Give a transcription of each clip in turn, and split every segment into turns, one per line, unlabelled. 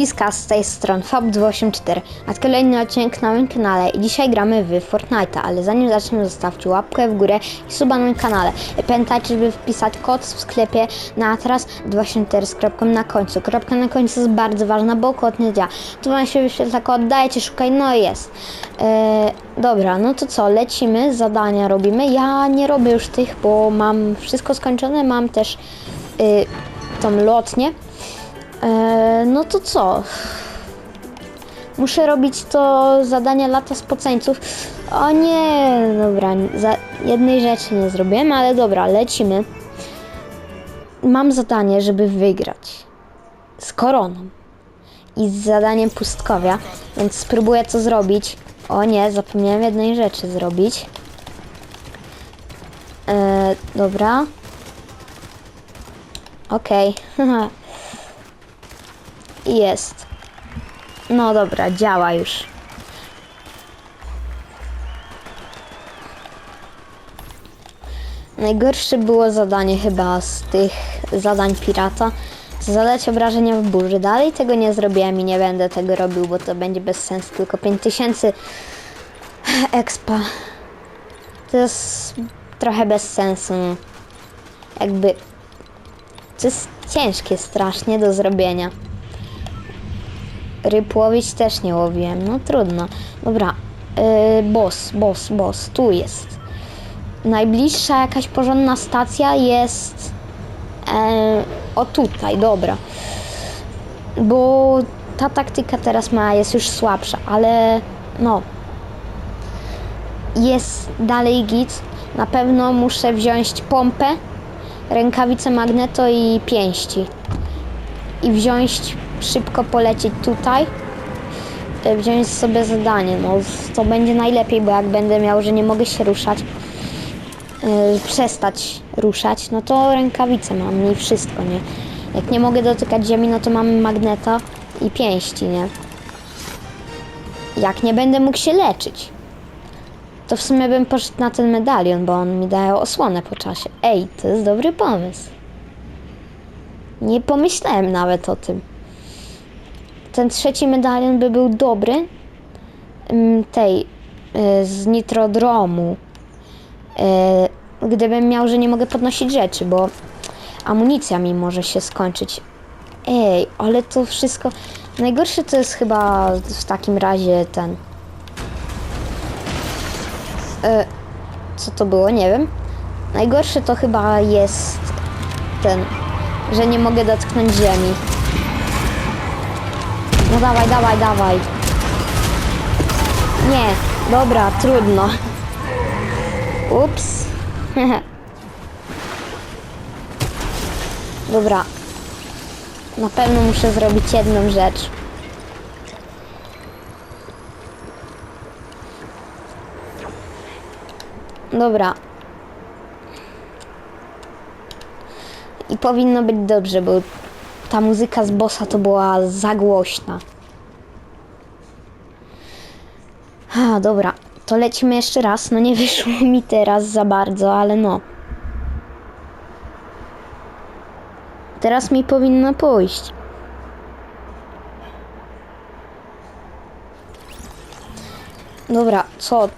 Iska z tej strony Fab284, a to kolejny odcinek na moim kanale i dzisiaj gramy w Fortnite'a, ale zanim zaczniemy zostawcie łapkę w górę i suba na moim kanale. Pamiętajcie, żeby wpisać kod w sklepie na teraz 284 z kropką na końcu. Kropka na końcu jest bardzo ważna, bo kod nie działa. Tu wam się wyświetla kod, dajcie, szukaj, no jest. Eee, dobra, no to co, lecimy, zadania robimy. Ja nie robię już tych, bo mam wszystko skończone, mam też y, tą lotnię. E, no to co? Muszę robić to zadanie lata spoceńców. O nie, dobra, jednej rzeczy nie zrobiłem, ale dobra, lecimy. Mam zadanie, żeby wygrać z koroną i z zadaniem pustkowia, więc spróbuję to zrobić. O nie, zapomniałem jednej rzeczy zrobić. E, dobra. Okej. Jest. No dobra, działa już. Najgorsze było zadanie chyba z tych zadań pirata. Zadać obrażenia w burzy. Dalej tego nie zrobiłem i nie będę tego robił, bo to będzie bez sensu. Tylko 5000 expa. To jest trochę bez sensu. Jakby to jest ciężkie strasznie do zrobienia. Ryb łowić też nie łowiłem, no trudno. Dobra, yy, boss, boss, boss, tu jest. Najbliższa jakaś porządna stacja jest e, o tutaj, dobra. Bo ta taktyka teraz ma jest już słabsza, ale no. Jest dalej git. Na pewno muszę wziąć pompę, rękawice magneto i pięści. I wziąć, szybko polecieć tutaj. e, Wziąć sobie zadanie. No to będzie najlepiej, bo jak będę miał, że nie mogę się ruszać, yy, przestać ruszać, no to rękawice mam i wszystko, nie? Jak nie mogę dotykać ziemi, no to mam magneta i pięści, nie? Jak nie będę mógł się leczyć, to w sumie bym poszedł na ten medalion, bo on mi daje osłonę po czasie. Ej, to jest dobry pomysł. Nie pomyślałem nawet o tym. Ten trzeci medalion by był dobry. Ym, Tej y, z nitrodromu. Y, Gdybym miał, że nie mogę podnosić rzeczy, bo amunicja mi może się skończyć. Ej, ale to wszystko. Najgorsze to jest chyba w takim razie ten. E, co to było? Nie wiem. Najgorsze to chyba jest ten, że nie mogę dotknąć ziemi. Dawaj, dawaj, dawaj. Nie, dobra, trudno. Ups. dobra. Na pewno muszę zrobić jedną rzecz. Dobra. I powinno być dobrze, bo ta muzyka z bossa to była za głośna. A, dobra. To lecimy jeszcze raz. No nie wyszło mi teraz za bardzo, ale no. Teraz mi powinno pójść. Dobra, co?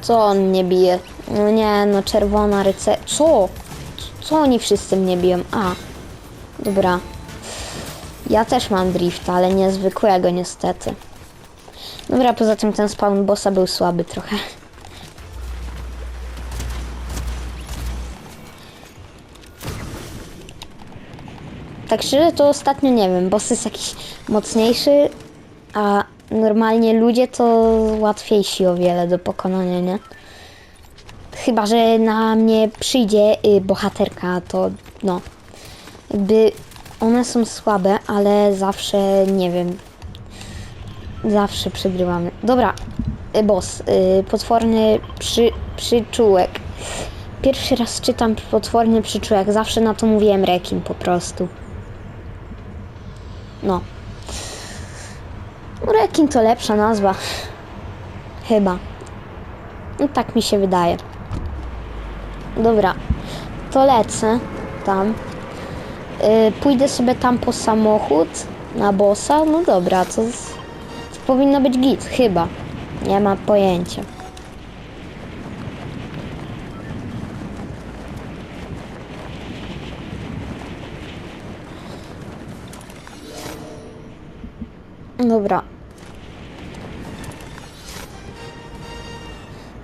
Co on mnie bije? No nie, no czerwona ryce... Co? Co oni wszyscy mnie biją? A, dobra. Ja też mam drift, ale niezwykłego niestety. Dobra, poza tym ten spawn bossa był słaby trochę. Tak szczerze to ostatnio nie wiem, boss jest jakiś mocniejszy, a normalnie ludzie to łatwiejsi o wiele do pokonania, nie? Chyba, że na mnie przyjdzie y, bohaterka, to no. Jakby one są słabe, ale zawsze, nie wiem, zawsze przegrywamy. Dobra, y, boss, y, potworny przy, przyczółek. Pierwszy raz czytam potworny przyczółek, zawsze na to mówiłem rekin po prostu. No. Rekin to lepsza nazwa. Chyba. No tak mi się wydaje. Dobra, to lecę tam. Yy, pójdę sobie tam po samochód Na bossa? No dobra, to, to powinno być git, chyba. Nie ma pojęcia. Dobra.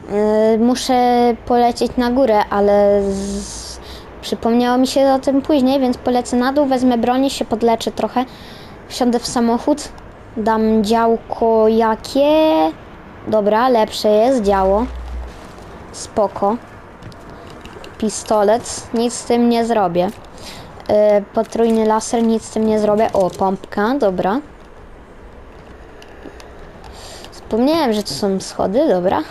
Yy, muszę polecieć na górę, ale z... przypomniało mi się o tym później, więc polecę na dół, wezmę broni, się podleczę trochę, wsiądę w samochód, dam działko jakie... Dobra, lepsze jest działo. Spoko. Pistolet, nic z tym nie zrobię. Yy, potrójny laser, nic z tym nie zrobię. O, pompka, dobra. Wspomniałem, że to są schody, dobra.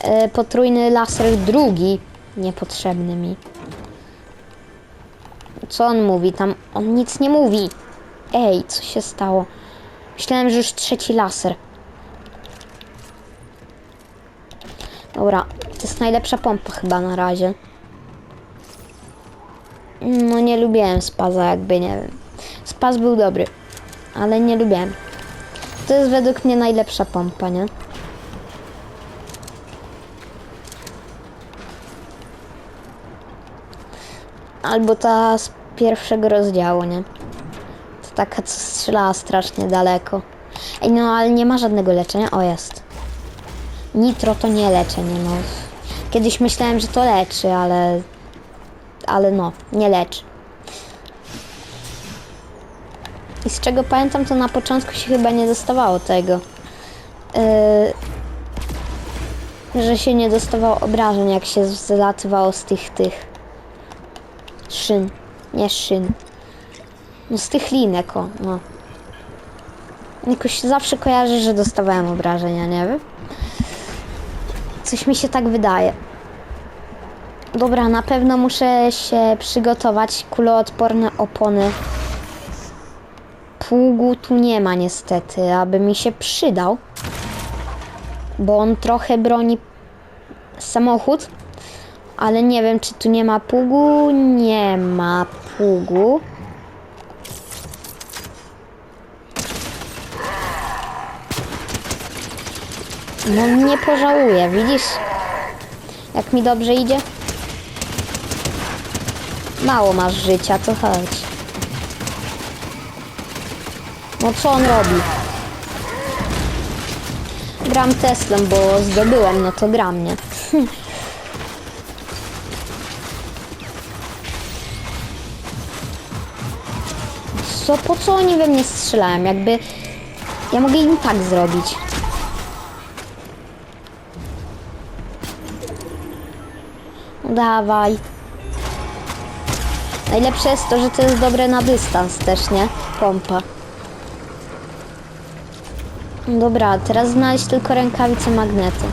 E, potrójny laser drugi, niepotrzebny mi. Co on mówi? Tam on nic nie mówi. Ej, co się stało? Myślałem, że już trzeci laser. Dobra, to jest najlepsza pompa chyba na razie. No nie lubiłem spaza, jakby nie wiem. Spaz był dobry, ale nie lubiłem. To jest według mnie najlepsza pompa, nie? Albo ta z pierwszego rozdziału, nie? To taka, co strzelała strasznie daleko. Ej, no ale nie ma żadnego leczenia. O, jest. Nitro to nie leczenie, no. Kiedyś myślałem, że to leczy, ale... Ale no, nie leczy. I z czego pamiętam, to na początku się chyba nie dostawało tego. Yy, że się nie dostawało obrażeń, jak się zlatywało z tych, tych szyn. Nie szyn. No z tych linek, o, no. Jakoś zawsze kojarzę, że dostawałem obrażenia, nie wiem. Coś mi się tak wydaje. Dobra, na pewno muszę się przygotować. Kuloodporne opony. Pługu tu nie ma niestety, aby mi się przydał. Bo on trochę broni samochód. Ale nie wiem, czy tu nie ma pługu. Nie ma pługu. No nie pożałuję, widzisz? Jak mi dobrze idzie? Mało masz życia, to chodź. No co on robi? Gram Teslem, bo zdobyłam, no to gram, nie? Co, po co oni we mnie strzelają? Jakby... Ja mogę im tak zrobić. No Dawaj. Najlepsze jest to, że to jest dobre na dystans też, nie? Pompa. Dobra, teraz znaleźć tylko rękawice magnety.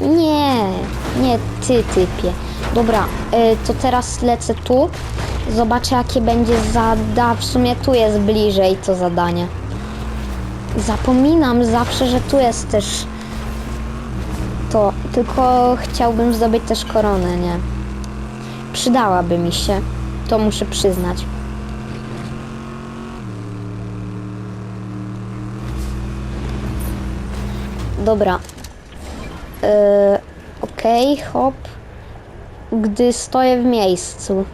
Nie, nie ty typie. Dobra, y, to teraz lecę tu. Zobaczę jakie będzie zada. W sumie tu jest bliżej to zadanie. Zapominam zawsze, że tu jest też to. Tylko chciałbym zdobyć też koronę, nie? Przydałaby mi się. To muszę przyznać. Dobra. Yy, Okej, hop. Gdy stoję w miejscu.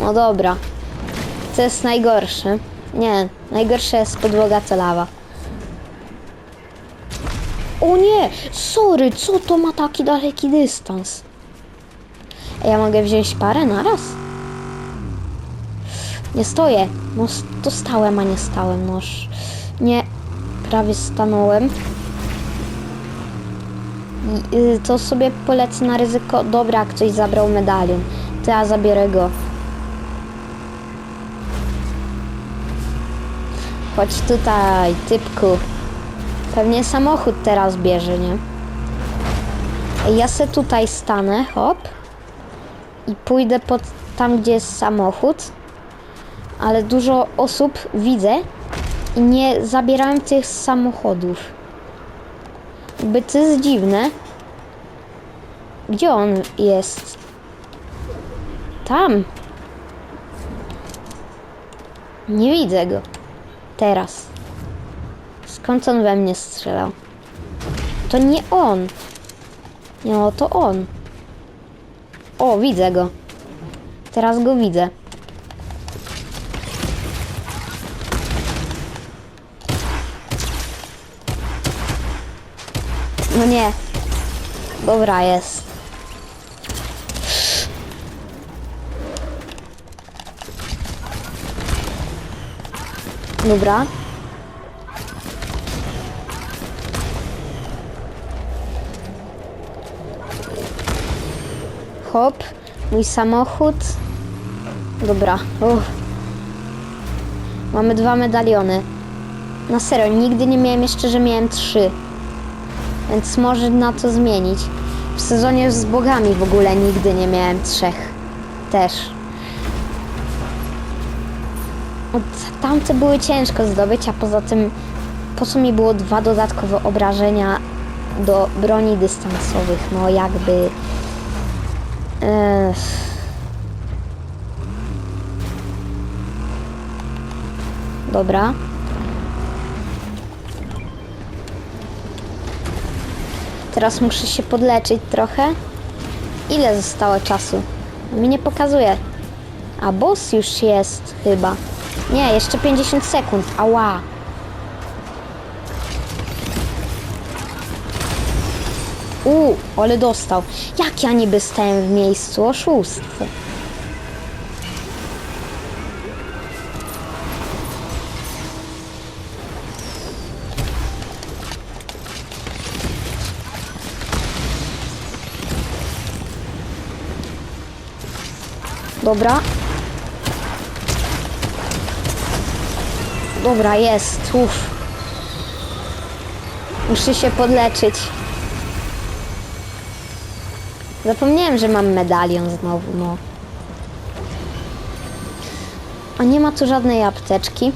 No dobra. Co jest najgorsze? Nie, najgorsze jest podłoga to lawa. O nie! Sorry, co to ma taki daleki dystans? Ja mogę wziąć parę naraz? Nie stoję. No to stałem, a nie stałem. Noż. Nie. Prawie stanąłem. Y, to sobie polecę na ryzyko. Dobra, ktoś zabrał medalion. To ja zabiorę go. Chodź tutaj, typku. Pewnie samochód teraz bierze, nie? Ja se tutaj stanę, hop. I pójdę pod tam, gdzie jest samochód. Ale dużo osób widzę i nie zabierałem tych samochodów. Jakby to jest dziwne. Gdzie on jest? Tam. Nie widzę go. Teraz. Skąd on we mnie strzelał? To nie on. No, to on. O, widzę go. Teraz go widzę. No nie. Dobra jest. Dobra. Hop, mój samochód. Dobra. Uff. Mamy dwa medaliony. Na serio, nigdy nie miałem jeszcze, że miałem trzy. Więc może na to zmienić. W sezonie z bogami w ogóle nigdy nie miałem trzech. Też. Tamte były ciężko zdobyć, a poza tym po co mi było dwa dodatkowe obrażenia do broni dystansowych? No jakby... Ech. Dobra. Teraz muszę się podleczyć trochę. Ile zostało czasu? Mi nie pokazuje. A boss już jest chyba. Nie, jeszcze 50 sekund. Ała. U, ale dostał. Jak ja niby stałem w miejscu? Oszustwo. Dobra. Dobra, jest. Uff. Muszę się podleczyć. Zapomniałem, że mam medalion znowu, no. A nie ma tu żadnej apteczki.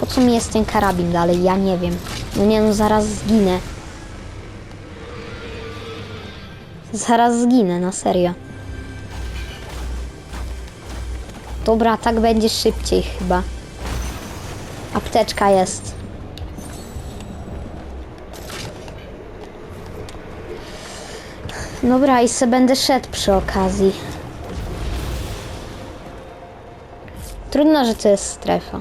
Po co mi jest ten karabin dalej? Ja nie wiem. No nie no, zaraz zginę. Zaraz zginę, na serio. Dobra, tak będzie szybciej chyba. Apteczka jest. Dobra, i se będę szedł przy okazji. Trudno, że to jest strefa.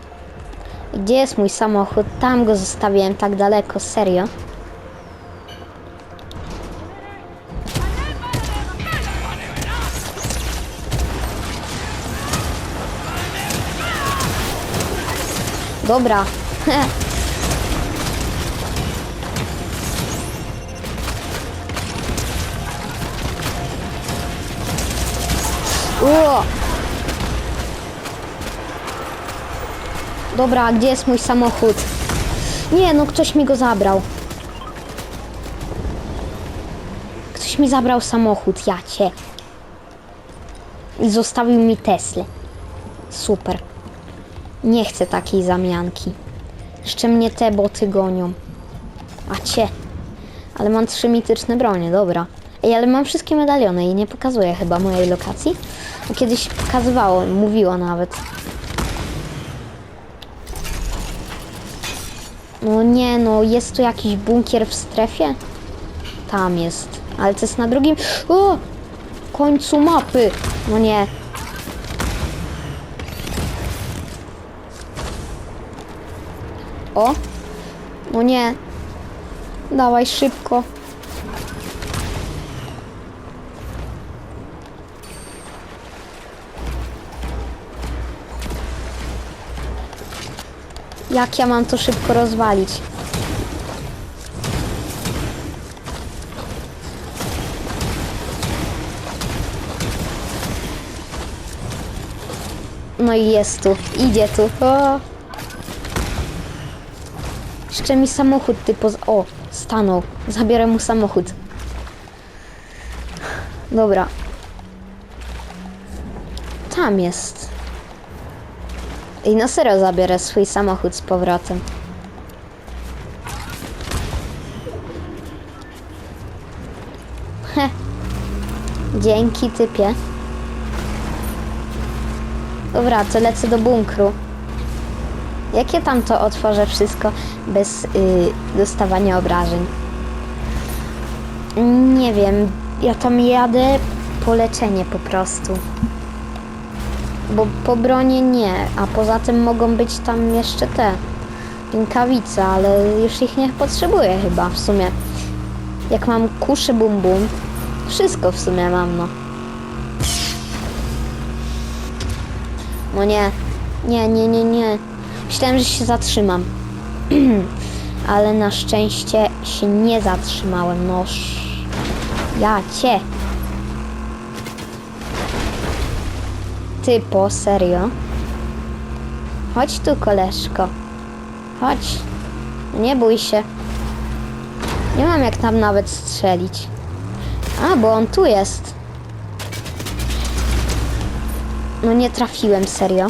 Gdzie jest mój samochód? Tam go zostawiłem tak daleko, serio. Dobra. Ło! Dobra, gdzie jest mój samochód? Nie, no ktoś mi go zabrał. Ktoś mi zabrał samochód, ja cię. I zostawił mi Teslę. Super. Nie chcę takiej zamianki. Jeszcze mnie te boty gonią. A cię. Ale mam trzy mityczne bronie, dobra. Ej, ale mam wszystkie medaliony i nie pokazuje chyba mojej lokacji. Kiedyś pokazywało, mówiło nawet. No nie no, jest tu jakiś bunkier w strefie? Tam jest. Ale to jest na drugim... O! Końcu mapy! No nie. O! No nie. Dawaj szybko. Jak ja mam to szybko rozwalić? No i jest tu, idzie tu. O. Jeszcze mi samochód typu... O, stanął. Zabiorę mu samochód. Dobra. Tam jest. I na serio zabiorę swój samochód z powrotem. Heh. Dzięki typie. Dobra, to lecę do bunkru. Jak ja tam to otworzę wszystko bez y, dostawania obrażeń? Nie wiem, ja tam jadę po leczenie po prostu. Bo po bronie nie, a poza tym mogą być tam jeszcze te rękawice, ale już ich nie potrzebuję chyba w sumie. Jak mam kuszy bum bum, wszystko w sumie mam no. No nie, nie, nie, nie, nie. Myślałem, że się zatrzymam. Ale na szczęście się nie zatrzymałem. No, sz- ja cię. Typo, serio? Chodź tu, koleżko. Chodź. Nie bój się. Nie mam jak tam nawet strzelić. A, bo on tu jest. No nie trafiłem, serio.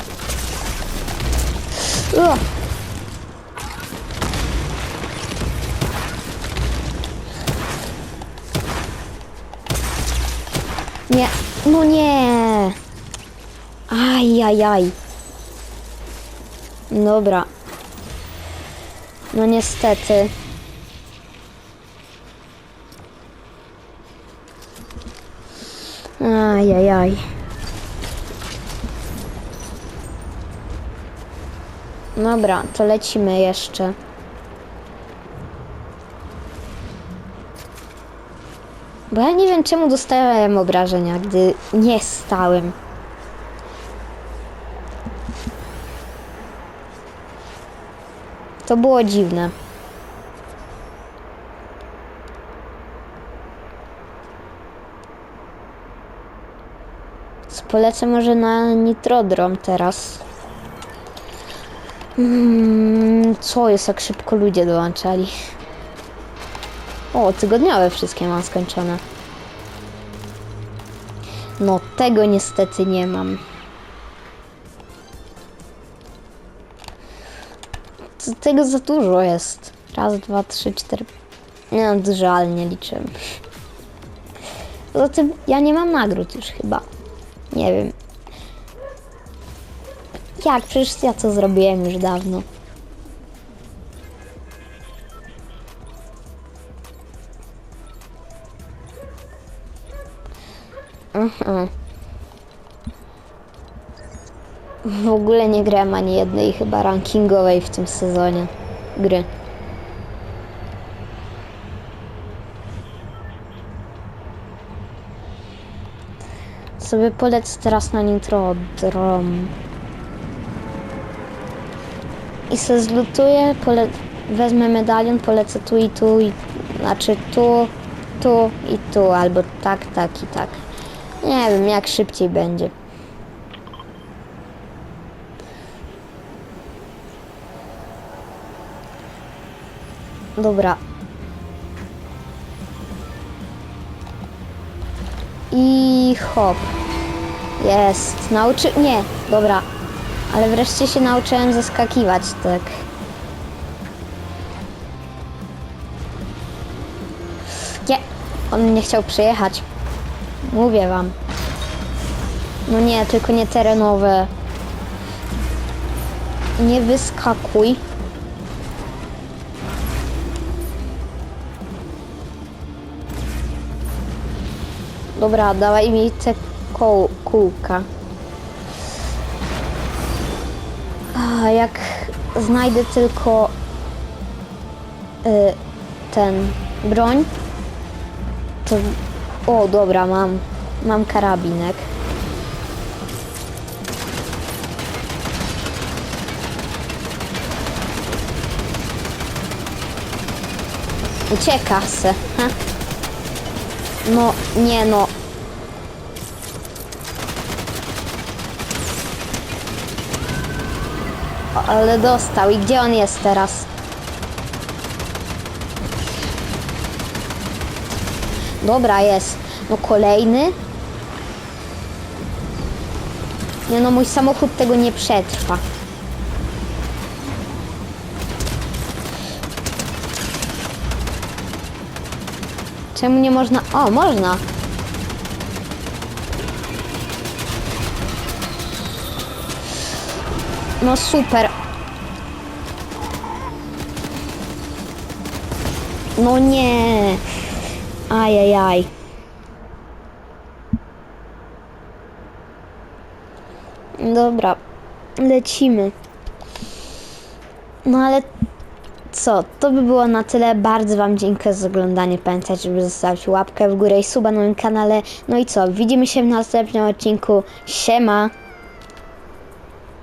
Nie, no nie. Aj, aj, aj. Dobra. No niestety. Aj, aj, aj. Dobra, to lecimy jeszcze. Bo ja nie wiem czemu dostałem obrażenia, gdy nie stałem. To było dziwne. Polecę może na Nitrodrom teraz. Mm, co jest, jak szybko ludzie dołączali? O, tygodniowe wszystkie mam skończone. No, tego niestety nie mam. Tego za dużo jest. Raz, dwa, trzy, cztery. Nie no, ale nie liczyłem. Poza tym ja nie mam nagród już chyba. Nie wiem. Jak? Przecież ja to zrobiłem już dawno. Aha. W ogóle nie grałem ani jednej chyba rankingowej w tym sezonie gry. Sobie polecę teraz na Nitrodrom. I se zlutuję, pole... wezmę medalion, polecę tu i tu, i... znaczy tu, tu i tu, albo tak, tak i tak. Nie wiem, jak szybciej będzie. Dobra. I hop. Jest. Nauczy... Nie, dobra. Ale wreszcie się nauczyłem zaskakiwać, tak. Nie, on nie chciał przyjechać. Mówię wam. No nie, tylko nie terenowe. Nie wyskakuj. Dobra, dawaj mi te koł, kółka. A jak znajdę tylko y, ten broń, to... O, dobra, mam, mam karabinek. Ucieka se? No, nie no. Ale dostał. I gdzie on jest teraz? Dobra, jest. No kolejny. Nie no, mój samochód tego nie przetrwa. Czemu nie można? O, można. No super. No nie. Ajajaj. Dobra, lecimy. No ale co, to by było na tyle. Bardzo Wam dziękuję za oglądanie. Pamiętajcie, żeby zostawić łapkę w górę i suba na moim kanale. No i co, widzimy się w następnym odcinku. Siema!